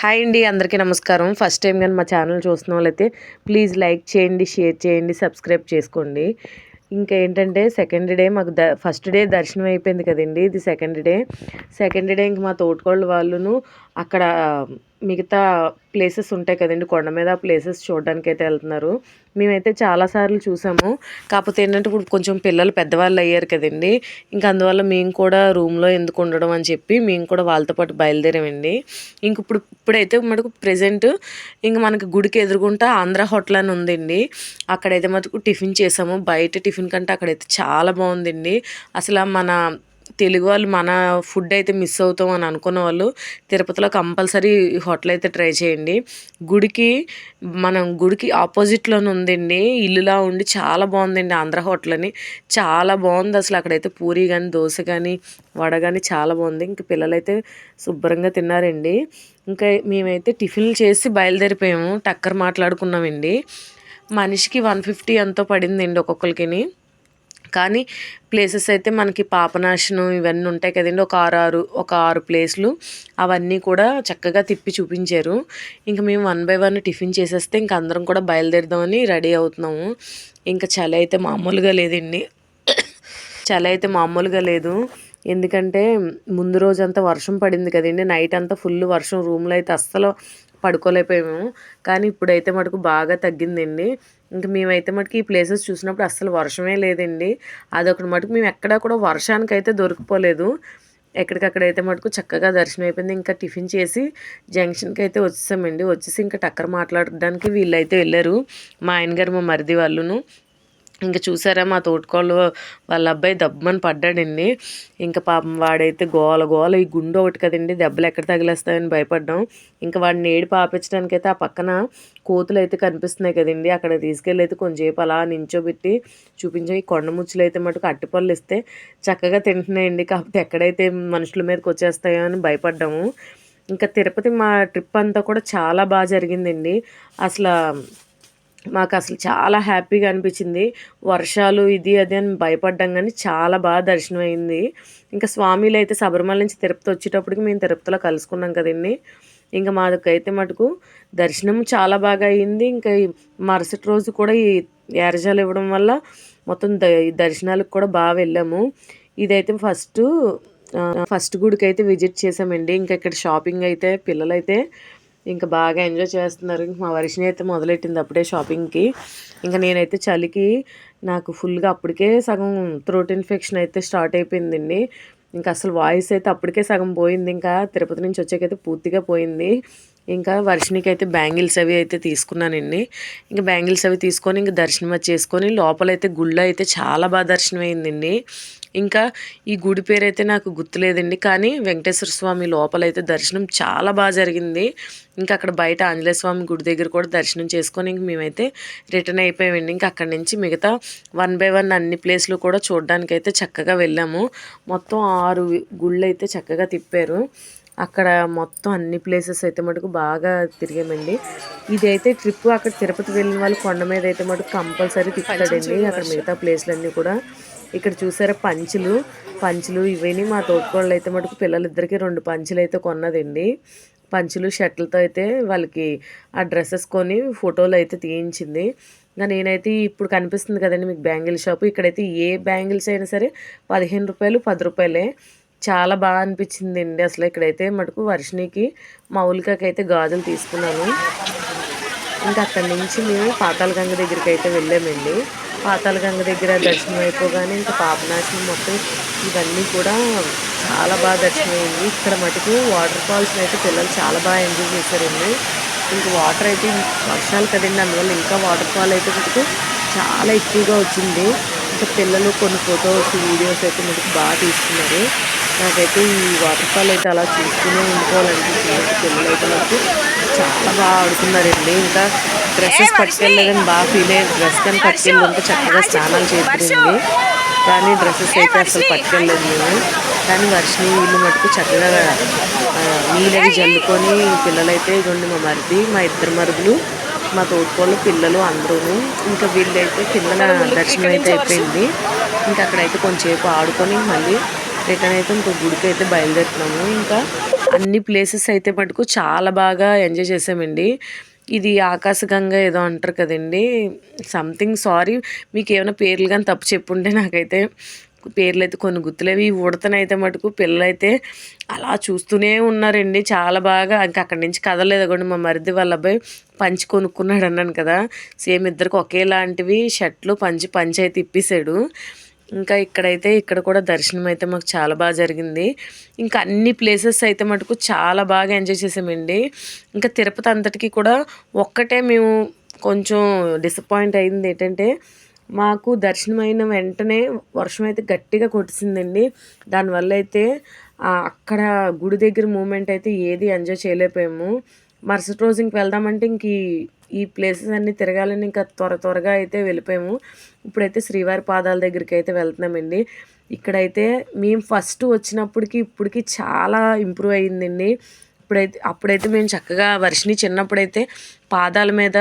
Hi అండి అందరికీ నమస్కారం. ఫస్ట్ టైం కానీ మా ఛానల్ చూస్తున్న వాళ్ళైతే ప్లీజ్ లైక్ చేయండి షేర్ చేయండి సబ్స్క్రైబ్ చేసుకోండి. ఇంకా ఏంటంటే సెకండ్ డే మాకు ద ఫస్ట్ డే దర్శనం అయిపోయింది కదండి ఇది సెకండ్ డే సెకండ్ డే ఇంక మా తోటకోళ్ళ వాళ్ళును అక్కడ మిగతా ప్లేసెస్ ఉంటాయి కదండి కొండ మీద ఆ ప్లేసెస్ చూడడానికి అయితే వెళ్తున్నారు. మేమైతే చాలాసార్లు చూసాము. కాకపోతే ఏంటంటే ఇప్పుడు కొంచెం పిల్లలు పెద్దవాళ్ళు అయ్యారు కదండి. ఇంకా అందువల్ల మేము కూడా రూమ్లో ఎందుకు ఉండడం అని చెప్పి మేము కూడా వాళ్ళతో పాటు బయలుదేరామండి. ఇంక ఇప్పుడు ఇప్పుడైతే మనకు ప్రజెంట్ ఇంక మనకి గుడికి ఎదురుగుంటా ఆంధ్ర హోటల్ అని ఉందండి. అక్కడైతే మనకు టిఫిన్ చేసాము. బయట టిఫిన్ కంటే అక్కడైతే చాలా బాగుందండి. అసలు మన తెలుగు వాళ్ళు మన ఫుడ్ అయితే మిస్ అవుతాం అని అనుకున్న వాళ్ళు తిరుపతిలో కంపల్సరీ హోటల్ అయితే ట్రై చేయండి. గుడికి మనం గుడికి ఆపోజిట్లోనే ఉందండి. ఇల్లులా ఉండి చాలా బాగుందండి ఆంధ్ర హోటల్ అని. చాలా బాగుంది అసలు అక్కడైతే పూరి కానీ దోశ కానీ వడ కానీ చాలా బాగుంది. ఇంక పిల్లలైతే శుభ్రంగా తిన్నారండి. ఇంకా మేమైతే టిఫిన్లు చేసి బయలుదేరిపోయాము. టక్కర్ మాట్లాడుకున్నామండి. మనిషికి వన్ ఫిఫ్టీ ఎంతో పడిందండి ఒక్కొక్కరికి కానీ ప్లేసెస్ అయితే మనకి పాపనాశనం ఇవన్నీ ఉంటాయి కదండి. ఒక ఆరు ఆరు ఒక ఆరు ప్లేస్లు అవన్నీ కూడా చక్కగా తిప్పి చూపించారు. ఇంకా మేము వన్ బై వన్ టిఫిన్ చేసేస్తే ఇంక అందరం కూడా బయలుదేరుదామని రెడీ అవుతున్నాము. ఇంకా చలి అయితే మామూలుగా లేదండి. చలి అయితే మామూలుగా లేదు. ఎందుకంటే ముందు రోజంతా వర్షం పడింది కదండి. నైట్ అంతా ఫుల్ వర్షం. రూమ్లో అయితే అస్సలు పడుకోలేకపోయాము. కానీ ఇప్పుడైతే మటుకు బాగా తగ్గిందండి. ఇంక మేమైతే మటుకు ఈ ప్లేసెస్ చూసినప్పుడు అస్సలు వర్షమే లేదండి. అదొకటి మటుకు మేము ఎక్కడా కూడా వర్షానికి అయితే దొరికిపోలేదు. ఎక్కడికక్కడైతే మటుకు చక్కగా దర్శనం అయిపోయింది. ఇంకా టిఫిన్ చేసి జంక్షన్కి అయితే వచ్చేసామండి. వచ్చేసి ఇంకా టక్కర మాట్లాడడానికి వీళ్ళైతే వెళ్ళారు. మా ఆయన గారు మా మరిది వాళ్ళును. ఇంకా చూసారా మా తోటకోళ్ళు వాళ్ళ అబ్బాయి దబ్బమని పడ్డాడండి. ఇంకా పాపం వాడైతే గోల గోల ఈ గుండు ఒకటి కదండి దెబ్బలు ఎక్కడ తగిలేస్తాయని భయపడ్డాం. ఇంకా వాడిని నేడు పాపించడానికి అయితే ఆ పక్కన కోతులు అయితే కనిపిస్తున్నాయి కదండి. అక్కడ తీసుకెళ్ళి అయితే కొంచెంసేపు అలా నించోబెట్టి చూపించాం. ఈ కొండ ముచ్చులు అయితే మటుకు అట్టిపళ్ళు ఇస్తే చక్కగా తింటున్నాయండి. కాకపోతే ఎక్కడైతే మనుషుల మీదకి వచ్చేస్తాయో అని భయపడ్డాము. ఇంకా తిరుపతి మా ట్రిప్ అంతా కూడా చాలా బాగా జరిగిందండి. అసలు మాకు అసలు చాలా హ్యాపీగా అనిపించింది వర్షాలు ఇది అది అని భయపడ్డాం కానీ చాలా బాగా దర్శనం అయింది ఇంకా స్వామిలు అయితే శబరిమల నుంచి తిరుపతి వచ్చేటప్పటికి మేము తిరుపతిలో కలుసుకున్నాం కదండి ఇంకా మాదకైతే మటుకు దర్శనం చాలా బాగా అయింది. ఇంకా మరుసటి రోజు కూడా ఈ ఏరజాలు ఇవ్వడం వల్ల మొత్తం ద దర్శనాలకు కూడా బాగా వెళ్ళాము. ఇదైతే ఫస్ట్ ఫస్ట్ గుడికి అయితే విజిట్ చేసామండి. ఇంకా ఇక్కడ షాపింగ్ అయితే పిల్లలైతే ఇంకా బాగా ఎంజాయ్ చేస్తున్నారు. మా వర్షిని అయితే మొదలెట్టింది అప్పుడే షాపింగ్కి. ఇంకా నేనైతే చలికి నాకు ఫుల్గా అప్పటికే సగం థ్రోట్ ఇన్ఫెక్షన్ అయితే స్టార్ట్ అయిపోయిందండి. ఇంకా అసలు వాయిస్ అయితే అప్పటికే సగం పోయింది. ఇంకా తిరుపతి నుంచి వచ్చాకైతే పూర్తిగా పోయింది. ఇంకా వర్షినికి అయితే బ్యాంగిల్స్ అవి అయితే తీసుకున్నానండి. ఇంకా బ్యాంగిల్స్ అవి తీసుకొని ఇంకా దర్శనం చేసుకొని లోపలైతే గుళ్ళో అయితే చాలా బాగా దర్శనం అయిందండి ఇంకా ఈ గుడి పేరు అయితే నాకు గుర్తులేదండి. కానీ వెంకటేశ్వర స్వామి లోపలైతే దర్శనం చాలా బాగా జరిగింది. ఇంకా అక్కడ బయట ఆంజనేయ స్వామి గుడి దగ్గర కూడా దర్శనం చేసుకొని ఇంక మేమైతే రిటర్న్ అయిపోయామండి. ఇంకా అక్కడి నుంచి మిగతా వన్ బై వన్ అన్ని ప్లేస్లు కూడా చూడడానికి అయితే చక్కగా వెళ్ళాము. మొత్తం ఆరు గుళ్ళు అయితే చక్కగా తిప్పారు. అక్కడ మొత్తం అన్ని ప్లేసెస్ అయితే మటుకు బాగా తిరిగామండి. ఇదైతే ట్రిప్ అక్కడ తిరుపతి వెళ్ళిన వాళ్ళు కొండ మీద అయితే మటుకు కంపల్సరీ తిప్పుతాడండి. అక్కడ మిగతా ప్లేస్లన్నీ కూడా. ఇక్కడ చూసారా పంచులు? పంచులు ఇవన్నీ మా తోటకోళ్ళు అయితే మటుకు పిల్లలిద్దరికీ రెండు పంచులు అయితే కొన్నదండి. పంచులు షర్ట్లతో అయితే వాళ్ళకి ఆ డ్రెస్సెస్ కొని ఫోటోలు అయితే తీయించింది. ఇంకా నేనైతే ఇప్పుడు కనిపిస్తుంది కదండి మీకు బ్యాంగిల్ షాపు. ఇక్కడైతే ఏ బ్యాంగిల్స్ అయినా సరే పదిహేను రూపాయలు పది రూపాయలే. చాలా బాగా అనిపించింది అండి అసలు ఇక్కడైతే మటుకు వర్షినికి మౌలికకైతే గాజులు తీసుకున్నాను. ఇంకా అక్కడి నుంచి మేము పాతాళగంగ దగ్గరికి అయితే వెళ్ళామండి. పాతాల గంగ దగ్గర దర్శనం అయిపోగానే ఇంకా పాపనాశనం మొత్తం ఇవన్నీ కూడా చాలా బాగా దర్శనం అయింది ఇక్కడ మటుకు వాటర్ ఫాల్స్ అయితే పిల్లలు చాలా బాగా ఎంజాయ్ చేశారండి. ఇంకా వాటర్ అయితే వర్షాలు కదండి అందువల్ల ఇంకా వాటర్ ఫాల్ అయితే మటుకు చాలా ఎక్కువగా వచ్చింది. ఇంకా పిల్లలు కొన్ని ఫొటోస్ వీడియోస్ అయితే మటుకు బాగా తీసుకున్నారు. నాకైతే ఈ వాటర్ ఫాల్ అయితే అలా చూస్తూనే ఉండిపోవాలనిపించింది పిల్లలు అయితే నాకు చాలా బాగా ఆడుకున్నారండి ఇంకా డ్రెస్సెస్ పట్టుకెళ్ళలేదని బాగా ఫీల్ అయ్యారు. డ్రెస్ కానీ పట్టుకెళ్ళి చక్కగా స్నానాలు చేస్తుంది కానీ డ్రెస్సెస్ అయితే అసలు పట్టుకెళ్ళలేదు మేము. కానీ వర్షిని వీళ్ళు మటుకు చక్కగా నీళ్ళవి జల్లుకొని పిల్లలైతే ఇదిగోండి మా మరిది మా ఇద్దరు మరుగులు మా తోడుకోళ్ళు పిల్లలు అందరూ ఇంకా వీళ్ళైతే పిల్లల దర్శనం అయితే అయిపోయింది. ఇంకా అక్కడైతే కొంచెంసేపు ఆడుకొని మళ్ళీ రిటర్న్ అయితే ఇంకో గుడికి అయితే బయలుదేరుతున్నాము. ఇంకా అన్ని ప్లేసెస్ అయితే మటుకు చాలా బాగా ఎంజాయ్ చేసామండి. ఇది ఆకాశగంగా ఏదో అంటారు కదండి. సంథింగ్ సారీ మీకు ఏమైనా పేర్లు కానీ తప్పు చెప్పుంటే నాకైతే పేర్లు అయితే కొన్ని గుర్తులేవి. ఈ ఉడతనైతే మటుకు పిల్లలైతే అలా చూస్తూనే ఉన్నారండి. చాలా బాగా ఇంకా అక్కడి నుంచి కదలేదు కూడా మా మరిది వాళ్ళ అబ్బాయి పంచి కొనుక్కున్నాడు అన్నాను కదా. సేమ్ ఇద్దరికి ఒకేలాంటివి షర్ట్లు పంచి పంచి అయితే ఇప్పేశాడు. ఇంకా ఇక్కడైతే ఇక్కడ కూడా దర్శనం అయితే మాకు చాలా బాగా జరిగింది. ఇంకా అన్ని ప్లేసెస్ అయితే మటుకు చాలా బాగా ఎంజాయ్ చేసామండి. ఇంకా తిరుపతి అంతటికి కూడా ఒక్కటే మేము కొంచెం డిసప్పాయింట్ అయింది ఏంటంటే మాకు దర్శనం అయిన వెంటనే వర్షం అయితే గట్టిగా కొట్టిసిందండి దానివల్ల అయితే అక్కడ గుడి దగ్గర మూమెంట్ అయితే ఏది ఎంజాయ్ చేయలేకపోయాము. మరుసటి రోజు ఇంక వెళ్దామంటే ఇంక ఈ ప్లేసెస్ అన్నీ తిరగాలని ఇంకా త్వర త్వరగా అయితే వెళ్ళిపోయాము. ఇప్పుడైతే శ్రీవారి పాదాల దగ్గరికి అయితే వెళ్తున్నామండి. ఇక్కడైతే మేము ఫస్ట్ వచ్చినప్పటికి ఇప్పటికి చాలా ఇంప్రూవ్ అయ్యిందండి ఇప్పుడైతే అప్పుడైతే మేము చక్కగా వర్షిని చిన్నప్పుడైతే పాదాల మీద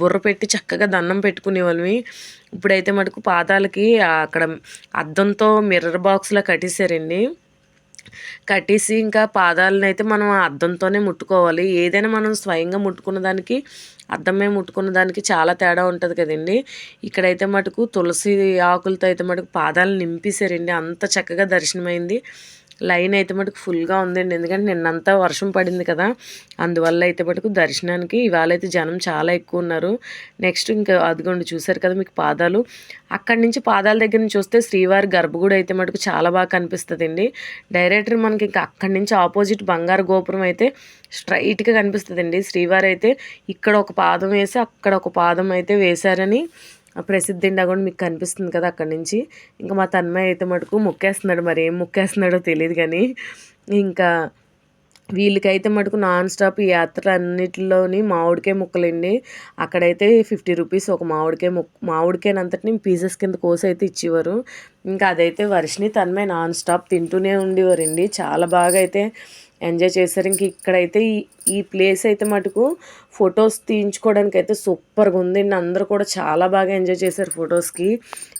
బుర్ర పెట్టి చక్కగా దండం పెట్టుకునేవాళ్ళమి. ఇప్పుడైతే మటుకు పాదాలకి అక్కడ అద్దంతో మిర్రర్ బాక్స్లో కట్టేశారండి. కట్టేసి ఇంకా పాదాలను అయితే మనం అద్దంతోనే ముట్టుకోవాలి. ఏదైనా మనం స్వయంగా ముట్టుకున్న దానికి అద్దమే ముట్టుకున్న దానికి చాలా తేడా ఉంటుంది కదండి. ఇక్కడైతే మటుకు తులసి ఆకులతో అయితే మటుకు పాదాలు నింపేశారండి. అంత చక్కగా దర్శనమైంది. లైన్ అయితే మటుకు ఫుల్గా ఉందండి. ఎందుకంటే నిన్నంతా వర్షం పడింది కదా. అందువల్ల అయితే మటుకు దర్శనానికి ఇవాళ అయితే జనం చాలా ఎక్కువ ఉన్నారు. నెక్స్ట్ ఇంకా అదిగోండి చూసారు కదా మీకు పాదాలు. అక్కడి నుంచి పాదాల దగ్గర నుంచి వస్తే శ్రీవారి గర్భగుడి అయితే మటుకు చాలా బాగా కనిపిస్తుందండి. డైరెక్టర్ మనకి ఇంకా అక్కడి నుంచి ఆపోజిట్ బంగారు గోపురం అయితే స్ట్రైట్గా కనిపిస్తుందండి. శ్రీవారి అయితే ఇక్కడ ఒక పాదం వేసి అక్కడ ఒక పాదం అయితే వేశారని ప్రసిద్ధి కూడా మీకు కనిపిస్తుంది కదా అక్కడి నుంచి. ఇంకా మా తన్మయ్య అయితే మటుకు ముక్కేస్తున్నాడు మరి ఏం ముక్కేస్తున్నాడో తెలియదు కానీ. ఇంకా వీళ్ళకైతే మటుకు నాన్ స్టాప్ ఈ యాత్ర అన్నిటిలోని మామిడికాయ ముక్కలండి. అక్కడైతే ఫిఫ్టీ రూపీస్ ఒక మామిడికాయ ముక్ మామిడికాయనంతటిని పీసెస్ కింద కోసి అయితే ఇచ్చేవారు. ఇంకా అదైతే వర్షిని తన్మయ్య నాన్ స్టాప్ తింటూనే ఉండేవారండి. చాలా బాగా అయితే ఎంజాయ్ చేశారు. ఇంక ఇక్కడైతే ఈ ఈ ప్లేస్ అయితే మటుకు ఫొటోస్ తీయించుకోవడానికి అయితే సూపర్గా ఉందండి అందరూ కూడా చాలా బాగా ఎంజాయ్ చేశారు ఫొటోస్కి.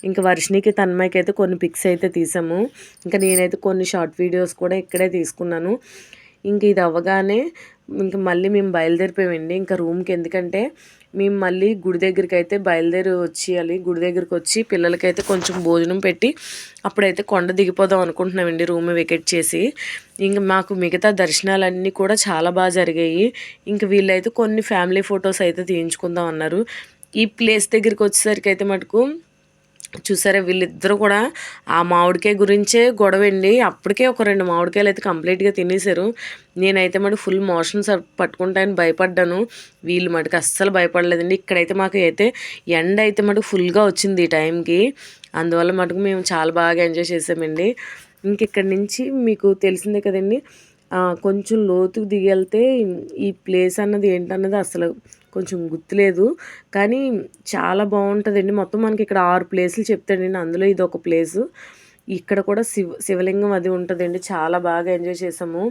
ఇంకా వర్షినికి తన్మయ్యకి అయితే కొన్ని పిక్స్ అయితే తీసాము. ఇంకా నేనైతే కొన్ని షార్ట్ వీడియోస్ కూడా ఇక్కడే తీసుకున్నాను. ఇంక ఇది అవ్వగానే ఇంక మళ్ళీ మేము బయలుదేరిపోయామండి. ఇంకా రూమ్కి ఎందుకంటే మేము మళ్ళీ గుడి దగ్గరికి అయితే బయలుదేరి వచ్చేయాలి. గుడి దగ్గరికి వచ్చి పిల్లలకైతే కొంచెం భోజనం పెట్టి అప్పుడైతే కొండ దిగిపోదాం అనుకుంటున్నామండి రూమ్ వెకెట్ చేసి. ఇంక మాకు మిగతా దర్శనాలన్నీ కూడా చాలా బాగా జరిగాయి. ఇంక వీళ్ళైతే కొన్ని ఫ్యామిలీ ఫొటోస్ అయితే తీయించుకుందాం అన్నారు. ఈ ప్లేస్ దగ్గరికి వచ్చేసరికి అయితే మటుకు చూసారా వీళ్ళిద్దరూ కూడా ఆ మామిడికాయ గురించే గొడవండి. అప్పటికే ఒక రెండు మామిడికాయలు అయితే కంప్లీట్గా తినేశారు. నేనైతే మటు ఫుల్ మోషన్స్ పట్టుకుంటాయని భయపడ్డాను. వీళ్ళు మటుకు అస్సలు భయపడలేదండి. ఇక్కడైతే మాకు అయితే ఎండ అయితే మటుకు ఫుల్గా వచ్చింది ఈ టైంకి. అందువల్ల మటుకు మేము చాలా బాగా ఎంజాయ్ చేసామండి. ఇంక ఇక్కడి నుంచి మీకు తెలిసిందే కదండి కొంచెం లోతుకు దిగెళ్తే ఈ ప్లేస్ అన్నది ఏంటన్నది అసలు కొంచెం గుర్తులేదు. కానీ చాలా బాగుంటుందండి. మొత్తం మనకి ఇక్కడ ఆరు ప్లేసులు చెప్తాడండి. అందులో ఇది ఒక ప్లేసు. ఇక్కడ కూడా శివ శివలింగం అది ఉంటుందండి. చాలా బాగా ఎంజాయ్ చేసాము.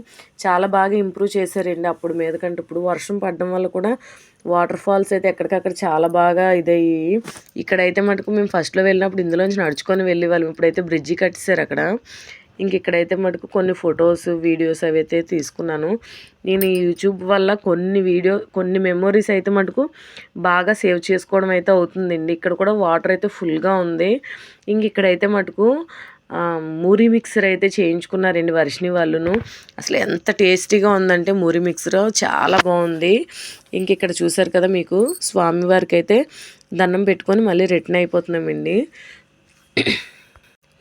చాలా బాగా ఇంప్రూవ్ చేశారండి అప్పుడు మీద కంటే ఇప్పుడు వర్షం పడడం వల్ల కూడా వాటర్ ఫాల్స్ అయితే ఎక్కడికక్కడ చాలా బాగా ఇదయ్యి. ఇక్కడైతే మటుకు మేము ఫస్ట్లో వెళ్ళినప్పుడు ఇందులోంచి నడుచుకొని వెళ్ళేవాళ్ళం. ఇప్పుడైతే బ్రిడ్జి కట్టేశారు అక్కడ. ఇంక ఇక్కడైతే మటుకు కొన్ని ఫొటోస్ వీడియోస్ అవి అయితే తీసుకున్నాను. నేను యూట్యూబ్ వల్ల కొన్ని వీడియో కొన్ని మెమొరీస్ అయితే మటుకు బాగా సేవ్ చేసుకోవడం అయితే అవుతుందండి. ఇక్కడ కూడా వాటర్ అయితే ఫుల్గా ఉంది. ఇంక ఇక్కడైతే మటుకు మూరి మిక్సర్ అయితే చేయించుకున్నారండి వర్షిని వాళ్ళును. అసలు ఎంత టేస్టీగా ఉందంటే మూరి మిక్సర్. చాలా బాగుంది. ఇంక ఇక్కడ చూసారు కదా మీకు స్వామివారికి అయితే దండం పెట్టుకొని మళ్ళీ రిటర్న్ అయిపోతున్నామండి.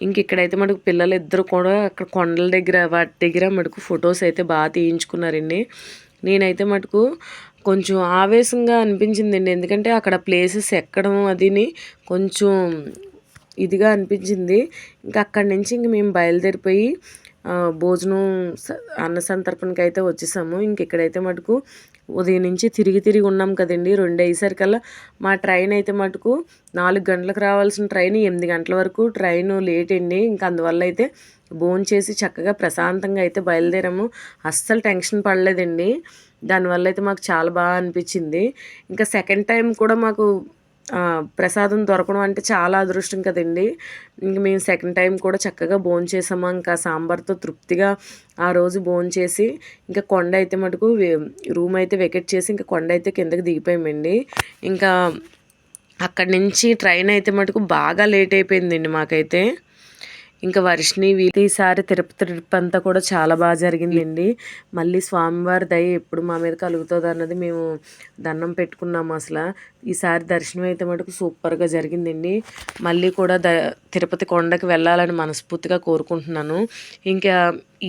ఇంక ఇక్కడైతే మనకు పిల్లలు ఇద్దరు కూడా అక్కడ కొండల దగ్గర వాటి దగ్గర మటుకు ఫొటోస్ అయితే బాగా తీయించుకున్నారండి. నేనైతే మటుకు కొంచెం ఆవేశంగా అనిపించిందండి. ఎందుకంటే అక్కడ ప్లేసెస్ ఎక్కడం అదిని కొంచెం ఇదిగా అనిపించింది. ఇంకా అక్కడి నుంచి ఇంక మేము బయలుదేరిపోయి భోజనం అన్న సంతర్పణకి అయితే వచ్చేసాము. ఇంక ఇక్కడైతే మటుకు ఉదయం నుంచి తిరిగి తిరిగి ఉన్నాం కదండి. రెండు అయ్యేసరికల్లా మా ట్రైన్ అయితే మటుకు నాలుగు గంటలకు రావాల్సిన ట్రైన్ ఎనిమిది గంటల వరకు ట్రైన్ లేట్ అండి. ఇంకా అందువల్ల అయితే భోన్ చేసి చక్కగా ప్రశాంతంగా అయితే బయలుదేరాము. అస్సలు టెన్షన్ పడలేదండి. దానివల్ల అయితే మాకు చాలా బాగా అనిపించింది. ఇంకా సెకండ్ టైం కూడా మాకు ప్రసాదం దొరకడం అంటే చాలా అదృష్టం కదండి. ఇంక మేము సెకండ్ టైం కూడా చక్కగా భోంచేసాము ఇంకా సాంబార్తో తృప్తిగా ఆ రోజు భోంచేసి ఇంకా కొండ అయితే మటుకు రూమ్ అయితే వెకెట్ చేసి ఇంకా కొండ అయితే కిందకి దిగిపోయామండి. ఇంకా అక్కడి నుంచి ట్రైన్ అయితే మటుకు బాగా లేట్ అయిపోయిందండి మాకైతే. ఇంకా వర్షిని వీళ్ళు ఈసారి తిరుపతి ట్రిప్ అంతా కూడా చాలా బాగా జరిగిందండి. మళ్ళీ స్వామివారి దయ ఎప్పుడు మా మీద కలుగుతుంది అన్నది మేము దండం పెట్టుకున్నాము అసలు. ఈసారి దర్శనం అయితే మటుకు సూపర్గా జరిగిందండి. మళ్ళీ కూడా ద తిరుపతి కొండకి వెళ్ళాలని మనస్ఫూర్తిగా కోరుకుంటున్నాను. ఇంకా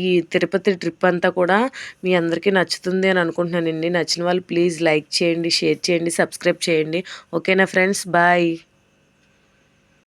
ఈ తిరుపతి ట్రిప్ అంతా కూడా మీ అందరికీ నచ్చుతుంది అని అనుకుంటున్నానండి. నచ్చిన వాళ్ళు ప్లీజ్ లైక్ చేయండి షేర్ చేయండి సబ్స్క్రైబ్ చేయండి. ఓకేనా ఫ్రెండ్స్? బాయ్.